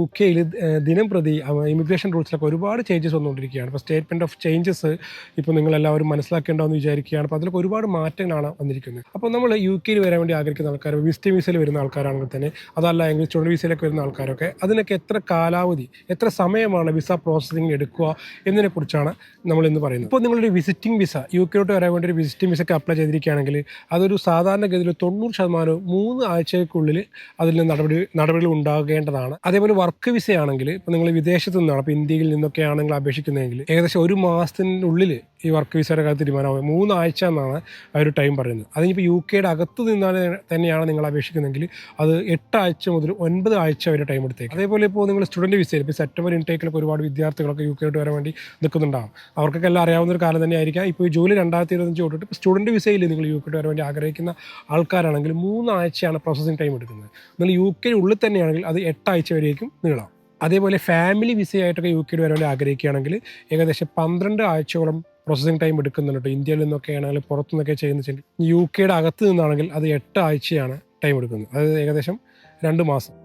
U ദിനം പ്രതി immigration റൂൾസിലൊക്കെ ഒരുപാട് ചേഞ്ചസ് വന്നുകൊണ്ടിരിക്കുകയാണ്. ഇപ്പോൾ സ്റ്റേറ്റ്മെന്റ് ഓഫ് ചേഞ്ചസ് ഇപ്പോൾ നിങ്ങളെല്ലാവരും മനസ്സിലാക്കേണ്ടതെന്ന് വിചാരിക്കുകയാണ്. അപ്പോൾ അതിലൊക്കെ ഒരുപാട് മാറ്റങ്ങളാണ് വന്നിരിക്കുന്നത്. അപ്പോൾ നമ്മൾ യു കെയിൽ വരാൻ വേണ്ടി ആഗ്രഹിക്കുന്ന ആൾക്കാർ വിസിറ്റ് വിസയിൽ വരുന്ന ആൾക്കാരാണെങ്കിൽ തന്നെ അതല്ല എങ്കിൽ സ്റ്റുഡന്റ് വിസയിലൊക്കെ വരുന്ന ആൾക്കാരൊക്കെ അതിനൊക്കെ എത്ര കാലാവധി എത്ര സമയമാണ് വിസ പ്രോസസ്സിംഗ് എടുക്കുക എന്നതിനെക്കുറിച്ചാണ് നമ്മൾ ഇന്ന് പറയുന്നത്. ഇപ്പോൾ നിങ്ങളൊരു വിസിറ്റിംഗ് വിസ യു കെയിലോട്ട് വരാൻ വേണ്ടി ഒരു വിസിറ്റിംഗ് വിസയ്ക്ക് അപ്ലൈ ചെയ്തിരിക്കുകയാണെങ്കിൽ അതൊരു സാധാരണഗതിയിൽ തൊണ്ണൂറ് ശതമാനവും മൂന്ന് ആഴ്ചയ്ക്കുള്ളിൽ അതിൽ നടപടി നടപടികൾ ഉണ്ടാകേണ്ടതാണ്. അതേപോലെ വർക്ക് വിസ ആണെങ്കിൽ ഇപ്പോൾ നിങ്ങൾ വിദേശത്ത് നിന്നാണ് അപ്പോൾ ഇന്ത്യയിൽ നിന്നൊക്കെ ആണെങ്കിൽ അപേക്ഷിക്കുന്നതെങ്കിൽ ഏകദേശം ഒരു മാസത്തിനുള്ളിൽ ഈ വർക്ക് വിസയുടെ കാര്യം തീരുമാനമാകും. മൂന്നാഴ്ച എന്നാണ് ആ ഒരു ടൈം പറയുന്നത്. അതിനിപ്പോൾ യു കെയുടെ അകത്ത് നിന്നാൽ തന്നെയാണ് നിങ്ങൾ അപേക്ഷിക്കുന്നതെങ്കിൽ അത് എട്ടാഴ്ച മുതൽ ഒൻപത് ആഴ്ച വരെ ടൈം എടുത്തേക്കും. അതേപോലെ ഇപ്പോൾ നിങ്ങൾ സ്റ്റുഡന്റ് വിസയിൽ ഇപ്പോൾ സെപ്റ്റംബർ ഇൻടേക്കിലൊക്കെ ഒരുപാട് വിദ്യാർത്ഥികളൊക്കെ യു കെയിലോട്ട് വരാൻ വേണ്ടി നിൽക്കുന്നുണ്ടാവും. അവർക്കൊക്കെ എല്ലാം അറിയാവുന്ന ഒരു കാലം തന്നെ ആയിരിക്കാം ഇപ്പോൾ ജൂലൈ രണ്ടായിരത്തി ഇരുപത്തഞ്ച് തൊട്ടിട്ട് ഇപ്പോൾ സ്റ്റുഡന്റ് വിസയിൽ നിങ്ങൾ യു കെയിലോട്ട് വരാൻ വേണ്ടി ആഗ്രഹിക്കുന്ന ആൾക്കാരാണെങ്കിൽ മൂന്നാഴ്ചയാണ് പ്രോസസ്സിംഗ് ടൈം എടുക്കുന്നത്. നിങ്ങൾ യു കെ ഉള്ളിൽ തന്നെയാണെങ്കിൽ അത് എട്ടാഴ്ച വരേക്കും നീളാം. അതേപോലെ ഫാമിലി വിസയായിട്ടൊക്കെ യു കെയിൽ വരാൻ ആഗ്രഹിക്കുകയാണെങ്കിൽ ഏകദേശം പന്ത്രണ്ട് ആഴ്ചയോളം പ്രോസസ്സിംഗ് ടൈം എടുക്കുന്നുണ്ട്. ഇന്ത്യയിൽ നിന്നൊക്കെ ആണെങ്കിൽ പുറത്തു നിന്നൊക്കെ ചെയ്യുന്ന യു കെയുടെ അകത്ത് നിന്നാണെങ്കിൽ അത് എട്ട് ആഴ്ചയാണ് ടൈം എടുക്കുന്നത്. അത് ഏകദേശം രണ്ട് മാസം.